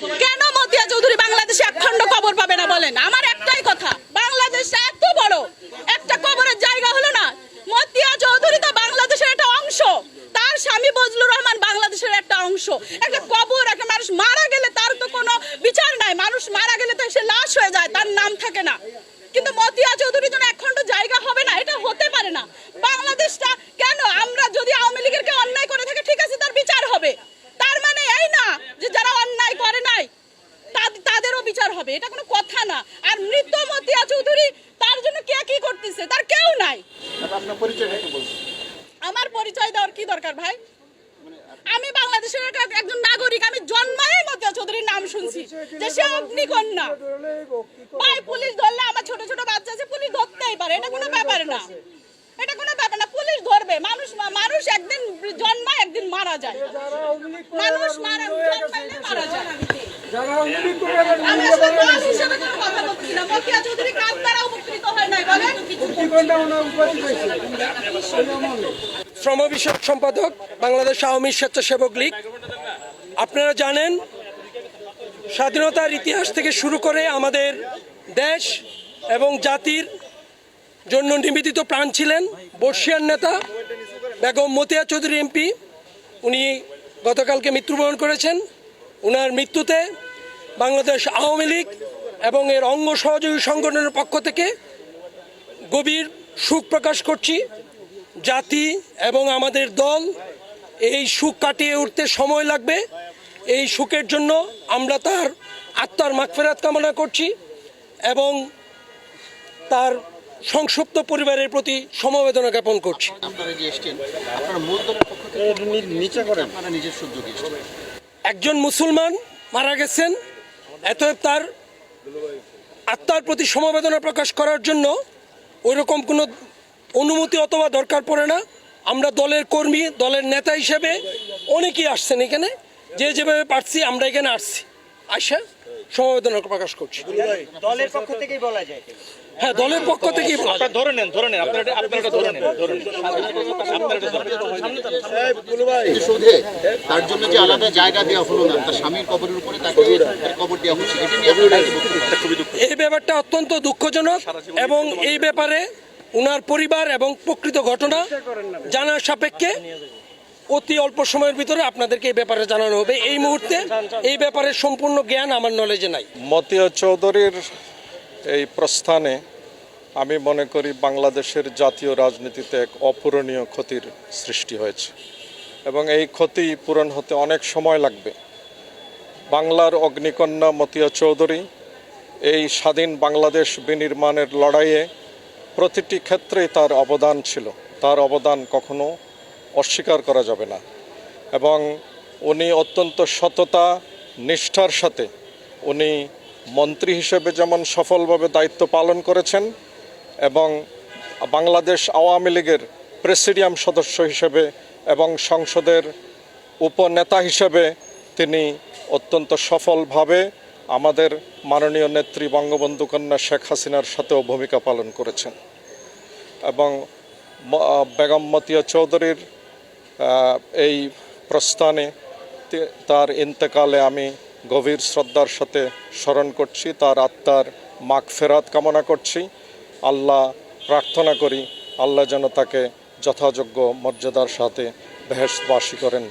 কেন মতিয়া চৌধুরী বাংলাদেশে একখণ্ড কবর পাবে না বলেন? আমার একটাই কথা, বাংলাদেশটা এত বড়, একটা কবরের জায়গা হলো না। মতিয়া চৌধুরী তো বাংলাদেশের একটা অংশ, তার স্বামী বজলুর রহমান বাংলাদেশের একটা অংশ। একটা কবর, একটা মানুষ মারা গেলে তার তো কোনো বিচার নাই। মানুষ মারা গেলে তো সে লাশ হয়ে যায়, তার নাম থাকে না। কিন্তু মতিয়া চৌধুরীর জন্য একখণ্ড জায়গা হবে না, এটা হতে পারে না। বাংলাদেশটা কেন? আমরা যদি আওয়ামী লীগের অন্যায় করে থাকে, ঠিক আছে তার বিচার হবে তার মানে এই না যে যারা অন্যায় করে নাই তা- তাদেরও বিচার হবে এটা কোনো কথা না। আর মৃত মতিয়া চৌধুরী তার জন্য কে কি করতেছে? তার কেউ নাই। বলুন। আমার পরিচয় দেওয়ার কি দরকার ভাই? আমি বাংলাদেশের একজন নাগরিক আমি জন্মায় মতিয়া চৌধুরীর নাম শুনছি। যে সে অগ্নিকন্যা। ভাই পুলিশ ধরলে আমার ছোট ছোট বাচ্চা আছে পুলিশ ধরতেই পারে। এটা কোনো ব্যাপার না। এটা কোনো ব্যাপার না। পুলিশ ধরবে। মানুষ মানুষ একদিন জন্মায় একদিন মারা যায়। মানুষ মারা জন্মাইলে মারা যায় আমি আসলে দল হিসেবে কোনো কথা বলছি না মতিয়া চৌধুরী কার দ্বারা উপকৃত হয় নাই বলেন শ্রম বিষয়ক সম্পাদক বাংলাদেশ আওয়ামী স্বেচ্ছাসেবক লীগ। আপনারা জানেন, স্বাধীনতার ইতিহাস থেকে শুরু করে আমাদের দেশ এবং জাতির জন্য নিবেদিত প্রাণ ছিলেন বর্ষিয়ার নেতা বেগম মতিয়া চৌধুরী এমপি। উনি গতকালকে মৃত্যুবরণ করেছেন। ওনার মৃত্যুতে বাংলাদেশ আওয়ামী লীগ এবং এর অঙ্গ সহযোগী সংগঠনের পক্ষ থেকে গভীর সুখ প্রকাশ করছি। জাতি এবং আমাদের দল এই সুখ কাটিয়ে উঠতে সময় লাগবে। এই সুখের জন্য আমরা তার আত্মার মাগফেরাত কামনা করছি এবং তার সংসপ্ত পরিবারের প্রতি সমবেদনা জ্ঞাপন করছি। একজন মুসলমান মারা গেছেন এতএব তার আত্মার প্রতি সমবেদনা প্রকাশ করার জন্য ওইরকম কোনো অনুমতি অথবা দরকার পড়ে না। আমরা দলের কর্মী, দলের নেতা হিসেবে অনেকেই আসছেন এখানে। যে যেভাবে পারছি আমরা এখানে আসছি। আসা সমবেদনা প্রকাশ করছি দলের পক্ষ থেকেই বলা যায় হ্যাঁ দলের পক্ষ থেকেই যায়। ধরে নেন ধরে নেন আপনারা আপনারা ধরে নেন ধরে নেন আপনারা এটা ধরে নেন। সুদে তার জন্য যে আলাদা জায়গা দেওয়া হলো না তার স্বামীর কবরের উপরে তাকে কবর দেওয়া হচ্ছে এটা নিয়ে আপনারা কি বক্তব্য? এই ব্যাপারটা অত্যন্ত দুঃখজনক এবং এই ব্যাপারে উনার পরিবার এবং প্রকৃত ঘটনা জানার সাপেক্ষে অতি অল্প সময়ের ভিতরে আপনাদেরকে এই ব্যাপারে জানানো হবে। এই মুহূর্তে এই ব্যাপারে সম্পূর্ণ জ্ঞান আমার নলেজে নাই। মতিয়া চৌধুরীর এই প্রস্থানে আমি মনে করি বাংলাদেশের জাতীয় রাজনীতিতে এক অপূরণীয় ক্ষতির সৃষ্টি হয়েছে। এবং এই ক্ষতি পূরণ হতে অনেক সময় লাগবে। বাংলার অগ্নিকন্যা মতিয়া চৌধুরী এই স্বাধীন বাংলাদেশ বিনির্মাণের লড়াইয়ে প্রতিটি ক্ষেত্রেই তার অবদান ছিল। তার অবদান কখনো অস্বীকার করা যাবে না। এবং উনি অত্যন্ত সততা, নিষ্ঠার সাথে উনি মন্ত্রী হিসেবে যেমন সফলভাবে দায়িত্ব পালন করেছেন এবং বাংলাদেশ আওয়ামী লীগের প্রেসিডিয়াম সদস্য হিসেবে এবং সংসদের উপনেতা হিসেবে তিনি অত্যন্ত সফলভাবে আমাদের মাননীয় নেত্রী বঙ্গবন্ধু কন্যা শেখ হাসিনার সাথেও ভূমিকা পালন করেছেন। এবং বেগম মতিয়া চৌধুরীর এই প্রস্থানে তার ইন্তেকালে আমি গভীর শ্রদ্ধার সাথে স্মরণ করছি, তার আত্মার মাগ ফেরাত কামনা করছি। আল্লাহ প্রার্থনা করি, আল্লাহ যেন তাকে যথাযোগ্য মর্যাদার সাথে বেহেসবাসী করেন।